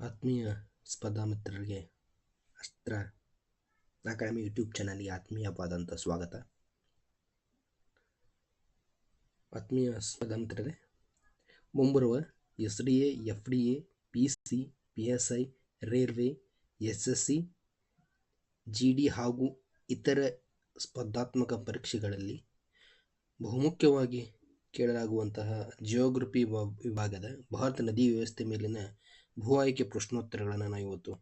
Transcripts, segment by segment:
ಆತ್ಮೀಯ ಸ್ಪರ್ಧಾಮಿತ್ರರಿಗೆ ಅಸ್ತ್ರ academy YouTube ಚಾನಲ್ಗೆ ಆತ್ಮೀಯವಾದಂಥ ಸ್ವಾಗತ. ಆತ್ಮೀಯ ಸ್ಪರ್ಧಾ ಮಿತ್ರರೇ, ಮುಂಬರುವ S D A, F D A, P C, P S I, railway, S S C, G D ಹಾಗೂ ಇತರ ಸ್ಪರ್ಧಾತ್ಮಕ ಪರೀಕ್ಷೆಗಳಲ್ಲಿ ಬಹುಮುಖ್ಯವಾಗಿ ಕೇಳಲಾಗುವಂತಹ ಜಿಯೋಗ್ರಫಿ ವಿಭಾಗದ ಭಾರತ ನದಿ ವ್ಯವಸ್ಥೆ ಮೇಲಿನ ಭೂ ಆಯ್ಕೆ ಪ್ರಶ್ನೋತ್ತರಗಳನ್ನು ನಾವು ಇವತ್ತು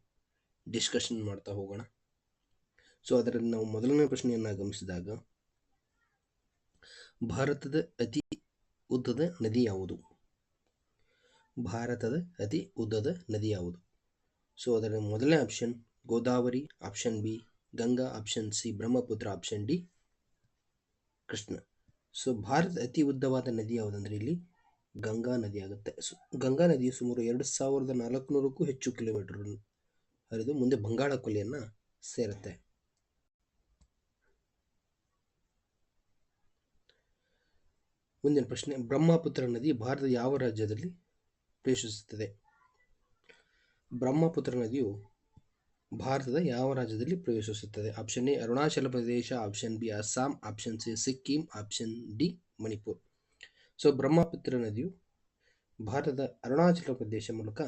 ಡಿಸ್ಕಷನ್ ಮಾಡ್ತಾ ಹೋಗೋಣ. ಸೊ ಅದರಲ್ಲಿ ನಾವು ಮೊದಲನೇ ಪ್ರಶ್ನೆಯನ್ನು ಗಮನಿಸಿದಾಗ, ಭಾರತದ ಅತಿ ಉದ್ದದ ನದಿ ಯಾವುದು? ಭಾರತದ ಅತಿ ಉದ್ದದ ನದಿ ಯಾವುದು? ಸೊ ಅದರ ಮೊದಲನೇ option Godavari option B Ganga option C Brahmaputra option D Krishna. So Bharat ಅತಿ ಉದ್ದವಾದ ನದಿ ಯಾವುದಂದ್ರೆ ಇಲ್ಲಿ? ಗಂಗಾ ನದಿ ಆಗುತ್ತೆ. ಗಂಗಾ ನದಿಯು ಸುಮಾರು ಎರಡು ಸಾವಿರದ ನಾಲ್ಕುನೂರಕ್ಕೂ ಹೆಚ್ಚು ಕಿಲೋಮೀಟರ್ ಹರಿದು ಮುಂದೆ ಬಂಗಾಳ ಕೊಲ್ಲಿಯನ್ನು ಸೇರುತ್ತೆ. ಮುಂದಿನ ಪ್ರಶ್ನೆ, ಬ್ರಹ್ಮಪುತ್ರ ನದಿ ಭಾರತದ ಯಾವ ರಾಜ್ಯದಲ್ಲಿ ಪ್ರವೇಶಿಸುತ್ತದೆ? ಬ್ರಹ್ಮಪುತ್ರ ನದಿಯು ಭಾರತದ ಯಾವ ರಾಜ್ಯದಲ್ಲಿ ಪ್ರವೇಶಿಸುತ್ತದೆ? Option A Arunachal Pradesh option B Assam option C Sikkim option D Manipur. So Brahmaputra ನದಿಯು ಭಾರತದ ಅರುಣಾಚಲ ಪ್ರದೇಶ ಮೂಲಕ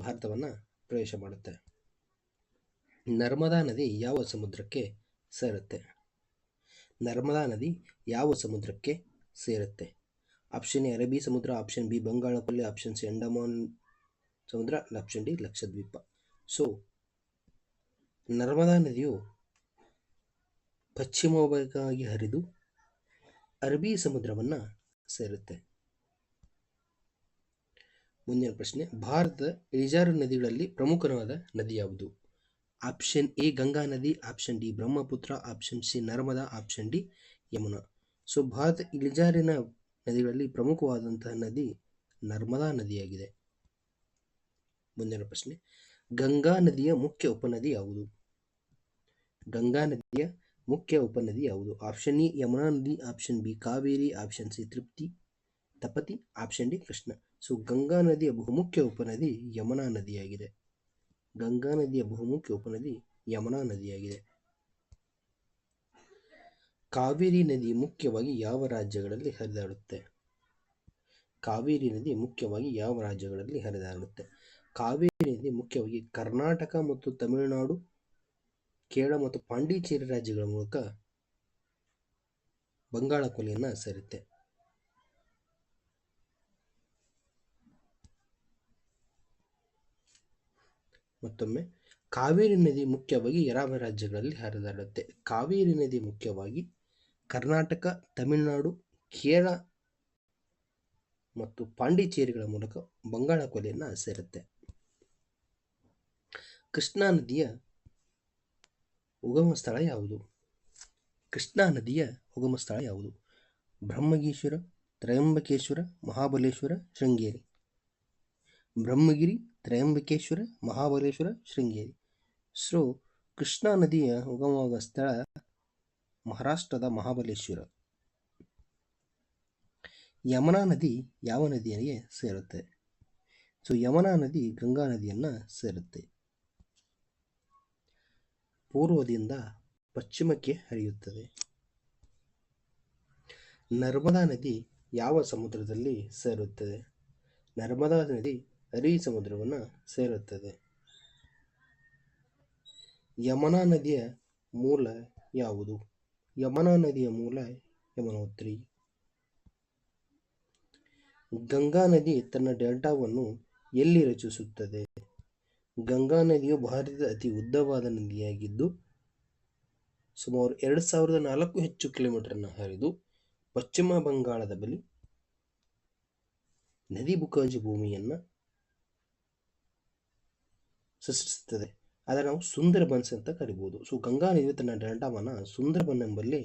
ಭಾರತವನ್ನು ಪ್ರವೇಶ ಮಾಡುತ್ತೆ. ನರ್ಮದಾ ನದಿ ಯಾವ ಸಮುದ್ರಕ್ಕೆ ಸೇರುತ್ತೆ? ನರ್ಮದಾ ನದಿ ಯಾವ ಸಮುದ್ರಕ್ಕೆ ಸೇರುತ್ತೆ? ಆಪ್ಷನ್ ಎ ಅರಬ್ಬಿ ಸಮುದ್ರ ಆಪ್ಷನ್ ಬಿ ಬಂಗಾಳ ಕೊಲ್ಲಿ ಆಪ್ಷನ್ ಸಿ ಅಂಡಮಾನ್ ಸಮುದ್ರ option D Lakshadweep. So Narmada ನದಿಯು ಪಶ್ಚಿಮವಾಗಿ ಹರಿದು ಅರಬ್ಬಿ ಸಮುದ್ರವನ್ನು ಸೇರುತ್ತೆ. ಮುಂದಿನ ಪ್ರಶ್ನೆ, ಭಾರತದ ಇಳಿಜಾರು ನದಿಗಳಲ್ಲಿ ಪ್ರಮುಖವಾದ ನದಿ ಯಾವುದು? ಆಪ್ಷನ್ ಎ, ಗಂಗಾ ನದಿ, option D, Brahmaputra, option C, Narmada, option D, Yamuna. So, Bharat ಇಳಿಜಾರಿನ ನದಿಗಳಲ್ಲಿ ಪ್ರಮುಖವಾದಂತಹ ನದಿ ನರ್ಮದಾ ನದಿಯಾಗಿದೆ. ಮುಂದಿನ ಪ್ರಶ್ನೆ, ಗಂಗಾ ನದಿಯ ಮುಖ್ಯ ಉಪನದಿ ಯಾವುದು? ಗಂಗಾ ನದಿಯ ಮುಖ್ಯ ಉಪನದಿ ಯಾವುದು? ಆಪ್ಷನ್ ಎ, ಯಮುನಾ ನದಿ option B, Kaveri option C, ತೃಪ್ತಿ, Tapati option D, Krishna. So Ganga ನದಿಯ ಬಹುಮುಖ್ಯ ಉಪನದಿ ಯಮುನಾ ನದಿಯಾಗಿದೆ. ಗಂಗಾ ನದಿಯ ಬಹುಮುಖ್ಯ ಉಪನದಿ ಯಮುನಾ ನದಿಯಾಗಿದೆ. ಕಾವೇರಿ ನದಿ ಮುಖ್ಯವಾಗಿ ಯಾವ ರಾಜ್ಯಗಳಲ್ಲಿ ಹರಿದಾಡುತ್ತೆ? ಕಾವೇರಿ ನದಿ ಮುಖ್ಯವಾಗಿ ಯಾವ ರಾಜ್ಯಗಳಲ್ಲಿ ಹರಿದಾಡುತ್ತೆ? ಕಾವೇರಿ ನದಿ ಮುಖ್ಯವಾಗಿ ಕರ್ನಾಟಕ ಮತ್ತು ತಮಿಳುನಾಡು ಕೇರಳ ಮತ್ತು ಪಾಂಡಿಚೇರಿ ರಾಜ್ಯಗಳ ಮೂಲಕ ಬಂಗಾಳ ಕೊಲೆಯನ್ನು ಸೇರುತ್ತೆ. ಮತ್ತೊಮ್ಮೆ, ಕಾವೇರಿ ನದಿ ಮುಖ್ಯವಾಗಿ ಯಾವ ರಾಜ್ಯಗಳಲ್ಲಿ ಹರಿದಾಡುತ್ತೆ. ಕಾವೇರಿ ನದಿ ಮುಖ್ಯವಾಗಿ ಕರ್ನಾಟಕ, ತಮಿಳುನಾಡು, ಕೇರಳ ಮತ್ತು ಪಾಂಡಿಚೇರಿಗಳ ಮೂಲಕ ಬಂಗಾಳ ಕೊಲೆಯನ್ನು ಸೇರುತ್ತೆ. ಕೃಷ್ಣಾ ನದಿಯ ಉಗಮ ಸ್ಥಳ ಯಾವುದು? ಕೃಷ್ಣಾ ನದಿಯ ಉಗಮ ಸ್ಥಳ ಯಾವುದು? ಬ್ರಹ್ಮಗೀಶ್ವರ, ತ್ರಯಂಬಕೇಶ್ವರ, ಮಹಾಬಲೇಶ್ವರ, ಶೃಂಗೇರಿ. ಬ್ರಹ್ಮಗಿರಿ, ತ್ರಯಂಬಕೇಶ್ವರ, ಮಹಾಬಲೇಶ್ವರ, ಶೃಂಗೇರಿ. ಸೊ ಕೃಷ್ಣಾ ನದಿಯ ಉಗಮವಾದ ಸ್ಥಳ ಮಹಾರಾಷ್ಟ್ರದ ಮಹಾಬಲೇಶ್ವರ. ಯಮುನಾ ನದಿ ಯಾವ ನದಿಯರಿಗೆ ಸೇರುತ್ತೆ? ಸೊ ಯಮುನಾ ನದಿ ಗಂಗಾ ನದಿಯನ್ನು ಸೇರುತ್ತೆ. ಪೂರ್ವದಿಂದ ಪಶ್ಚಿಮಕ್ಕೆ ಹರಿಯುತ್ತದೆ. ನರ್ಮದಾ ನದಿ ಯಾವ ಸಮುದ್ರದಲ್ಲಿ ಸೇರುತ್ತದೆ? ನರ್ಮದಾ ನದಿ ಅರಿ ಸಮುದ್ರವನ್ನು ಸೇರುತ್ತದೆ. ಯಮುನಾ ನದಿಯ ಮೂಲ ಯಾವುದು? ಯಮುನಾ ನದಿಯ ಮೂಲ ಯಮನೋತ್ರಿ. ಗಂಗಾ ನದಿ ತನ್ನ ಡೆಲ್ಟಾವನ್ನು ಎಲ್ಲಿ ರಚಿಸುತ್ತದೆ? ಗಂಗಾ ನದಿಯು ಭಾರತದ ಅತಿ ಉದ್ದವಾದ ನದಿಯಾಗಿದ್ದು, ಸುಮಾರು ಎರಡು ಸಾವಿರದ ನಾಲ್ಕು ಹೆಚ್ಚು ಕಿಲೋಮೀಟರ್ನ ಹರಿದು ಪಶ್ಚಿಮ ಬಂಗಾಳದ ಬಳಿ ನದಿ ಬುಕಾಜ ಭೂಮಿಯನ್ನು ಸೃಷ್ಟಿಸುತ್ತದೆ. ಆದರೆ ನಾವು ಸುಂದರಬನ್ಸ್ ಅಂತ ಕರಿಬೋದು. ಸೊ ಗಂಗಾ ನದಿಯು ತನ್ನ ಡೆಲ್ಟಾವನ್ನು ಸುಂದರಬನ್ ಎಂಬಲ್ಲಿ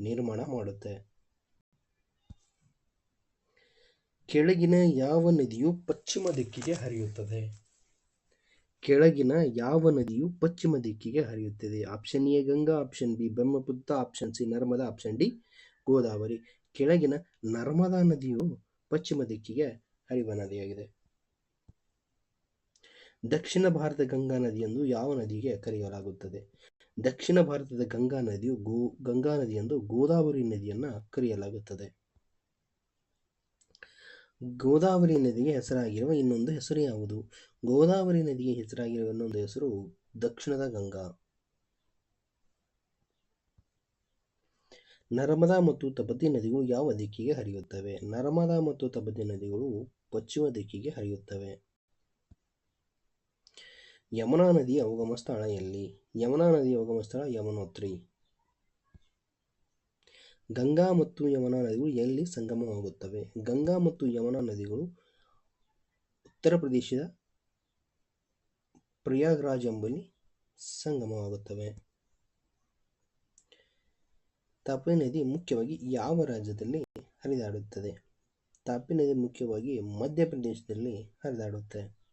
ನಿರ್ಮಾಣ ಮಾಡುತ್ತೆ. ಕೆಳಗಿನ ಯಾವ ನದಿಯು ಪಶ್ಚಿಮ ದಿಕ್ಕಿಗೆ ಹರಿಯುತ್ತದೆ? ಕೆಳಗಿನ ಯಾವ ನದಿಯು ಪಶ್ಚಿಮ ದಿಕ್ಕಿಗೆ ಹರಿಯುತ್ತದೆ? Option A Ganga option B Brahmaputra option C Narmada option D Godavari. ಕೆಳಗಿನ ನರ್ಮದಾ ನದಿಯು ಪಶ್ಚಿಮ ದಿಕ್ಕಿಗೆ ಹರಿಯುವ ನದಿಯಾಗಿದೆ. ದಕ್ಷಿಣ ಭಾರತ ಗಂಗಾ ನದಿಯೆಂದು ಯಾವ ನದಿಗೆ ಕರೆಯಲಾಗುತ್ತದೆ? ದಕ್ಷಿಣ ಭಾರತದ ಗಂಗಾ ನದಿಯು ಗೋ, ಗಂಗಾ ನದಿಯೆಂದು ಗೋದಾವರಿ ನದಿಯನ್ನು ಕರೆಯಲಾಗುತ್ತದೆ. ಗೋದಾವರಿ ನದಿಗೆ ಹೆಸರಾಗಿರುವ ಇನ್ನೊಂದು ಹೆಸರು ಯಾವುದು? ಗೋದಾವರಿ ನದಿಗೆ ಹೆಸರಾಗಿರುವ ಇನ್ನೊಂದು ಹೆಸರು ದಕ್ಷಿಣದ ಗಂಗಾ. ನರ್ಮದಾ ಮತ್ತು ತಪತಿ ನದಿಗಳು ಯಾವ ದಿಕ್ಕಿಗೆ ಹರಿಯುತ್ತವೆ? ನರ್ಮದಾ ಮತ್ತು ತಪತಿ ನದಿಗಳು ಪಶ್ಚಿಮ ದಿಕ್ಕಿಗೆ ಹರಿಯುತ್ತವೆ. ಯಮುನಾ ನದಿಯ ಉಗಮ ಸ್ಥಳ ಎಲ್ಲಿ? ಯಮುನಾ ನದಿಯ ಉಗಮ ಸ್ಥಳ ಯಮುನೋತ್ರಿ. ಗಂಗಾ ಮತ್ತು ಯಮುನಾ ನದಿಗಳು ಎಲ್ಲಿ ಸಂಗಮವಾಗುತ್ತವೆ? ಗಂಗಾ ಮತ್ತು ಯಮುನಾ ನದಿಗಳು ಉತ್ತರ ಪ್ರದೇಶದ ಪ್ರಯಾಗ್ರಾಜ್ ಎಂಬಲ್ಲಿ ಸಂಗಮವಾಗುತ್ತವೆ. ತಾಪಿ ನದಿ ಮುಖ್ಯವಾಗಿ ಯಾವ ರಾಜ್ಯದಲ್ಲಿ ಹರಿದಾಡುತ್ತದೆ? ತಾಪಿ ನದಿ ಮುಖ್ಯವಾಗಿ ಮಧ್ಯಪ್ರದೇಶದಲ್ಲಿ ಹರಿದಾಡುತ್ತೆ.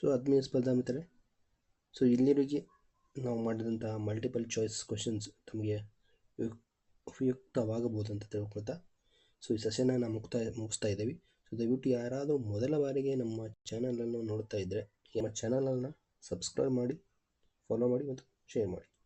ಸೊ ಆತ್ಮೀಯ ಸ್ಪರ್ಧಾ ಮಿತ್ರರೇ ಸೊ ಇಲ್ಲಿವರೆಗೆ ನಾವು ಮಾಡಿದಂತಹ ಮಲ್ಟಿಪಲ್ ಚಾಯ್ಸ್ ಕ್ವಶನ್ಸ್ ತಮಗೆ ಉಪಯುಕ್- ಉಪಯುಕ್ತವಾಗಬಹುದು ಅಂತ ತಿಳ್ಕೊಳ್ತಾ. ಸೊ ಈ ಸೆಷನ್ನ ನಾವು ಮುಕ್ತಾಯ ಮುಗಿಸ್ತಾ ಇದ್ದೀವಿ. ಸೊ ದಯವಿಟ್ಟು ಯಾರಾದರೂ ಮೊದಲ ಬಾರಿಗೆ ನಮ್ಮ ಚಾನಲನ್ನು ನೋಡ್ತಾ ಇದ್ದರೆ ನಮ್ಮ ಚಾನಲನ್ನು ಸಬ್ಸ್ಕ್ರೈಬ್ ಮಾಡಿ ಫಾಲೋ ಮಾಡಿ ಮತ್ತು ಶೇರ್ ಮಾಡಿ.